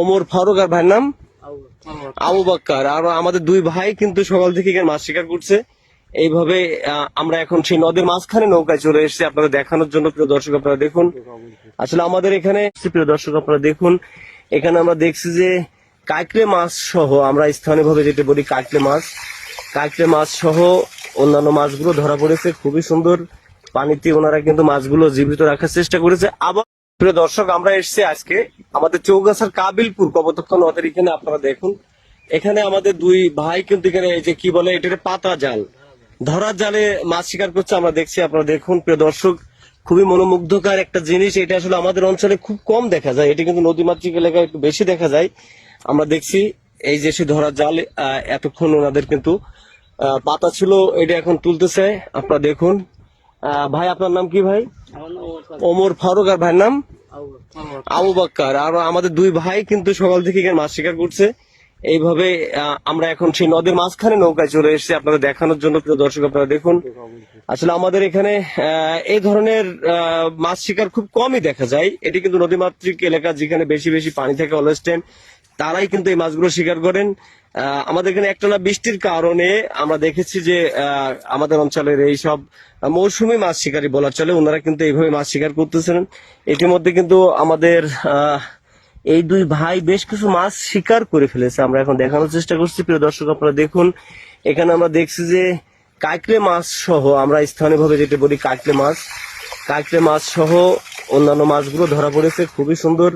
ওমর ফারুক আর ভাইয়ের নাম? আবু বাক্কার। আর আমাদের দুই ভাই কিন্তু সকাল থেকে এখানে মাছ শিকার করছে। এইভাবে আমরা এখন সেই নদের মাঝখানে নৌকায় চলে এসেছি। আপনাদের দেখানোর জন্য প্রিয় দর্শক আপনারা দেখুন। আসলে আমাদের এখানে প্রিয় দর্শক আপনারা দেখুন। এখানে আমরা দেখছি যে কাঁকড়ে মাছ সহ, আমরা স্থানীয়ভাবে যেটা বলি কাঁকড়ে মাছ কাঁকড়ে মাছ সহ অন্যান্য মাছগুলো ধরা পড়েছে। খুবই সুন্দর পানিতে ওনারা কিন্তু মাছগুলো জীবিত রাখার চেষ্টা করেছে। আবার প্রিয় দর্শক, আমরা এসেছি আজকে আমাদের চৌগাছার কাবিলপুর কবতক্ষ নদের এখানে, আপনারা দেখুন। এখানে আমাদের দুই ভাই কিন্তু এখানে এই যে কি বলে, এটা পাতা জাল। ধরার জালে মাছ শিকার করছে, আমরা দেখছি, আপনারা দেখুন, প্রিয় দর্শক, খুবই মনোমুগ্ধকর একটা জিনিস। এটা আসলে আমাদের অঞ্চলে খুব কম দেখা যায়। এটা কিন্তু নদীমাতৃক এলাকায় একটু বেশি দেখা যায়। আমরা দেখছি, এই যে সে ধরার জাল এতক্ষণ ওনাদের কিন্তু পাতা ছিল, এটা এখন তুলতেছে। আপনারা দেখুন ভাই আপনার নাম কি ভাই? ওমর ফারুক। আর ভাইয়ের নাম? আবু বাক্কার আর আমাদের দুই ভাই কিন্তু সকাল থেকে এখানে মাছ শিকার করছে। এইভাবে আহ, আমরা এখন সেই নদের মাঝখানে নৌকায় চলে এসেছি। আপনাদের দেখানোর জন্য প্রিয় দর্শক আপনারা দেখুন। আসলে আমাদের এখানে আহ, এই ধরনের আহ, মাছ শিকার খুব কমই দেখা যায়। এটি কিন্তু নদীমাতৃক এলাকা যেখানে বেশি বেশি পানি থাকে অলওয়েজ টাইম। তারাই কিন্তু এই মাছগুলো শিকার করেন। আমাদের এখানে একটানা বৃষ্টির কারণে আমরা দেখেছি যে আমাদের অঞ্চলের এই সব মৌসুমী মাছ শিকারী বলা চলে, ওনারা কিন্তু এইভাবে মাছ শিকার করতেছেন। ইতিমধ্যে কিন্তু আমাদের এই দুই ভাই বেশ কিছু মাছ শিকার করে ফেলেছে। আমরা এখন দেখানোর চেষ্টা করছি। প্রিয় দর্শক, আপনারা দেখুন, এখানে আমরা দেখছি যে কাঁকড়ে মাছ সহ আমরা স্থানীয়ভাবে যেটা বলি কাঁকড়ে মাছ। কাঁকড়ে মাছ সহ অন্যান্য মাছগুলো ধরা পড়েছে। খুবই সুন্দর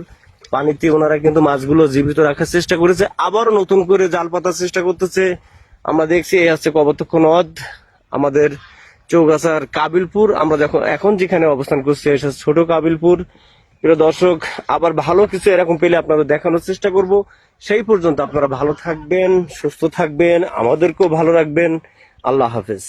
পানিতে ওনারা কিন্তু মাছগুলো জীবিত রাখার চেষ্টা করেছে, আবার নতুন করে জাল পাতার চেষ্টা করতেছে। আমরা দেখছি, এই হচ্ছে কবতক্ষ নদ, আমাদের চৌগাছার কাবিলপুর। আমরা যখন, এখন যেখানে অবস্থান করছি ছোট কাবিলপুর। প্রিয় দর্শক, আবার ভালো কিছু এরকম পেলে আপনাদের দেখানোর চেষ্টা করব। সেই পর্যন্ত আপনারা ভালো থাকবেন, সুস্থ থাকবেন, আমাদেরকেও ভালো রাখবেন। আল্লাহ হাফেজ।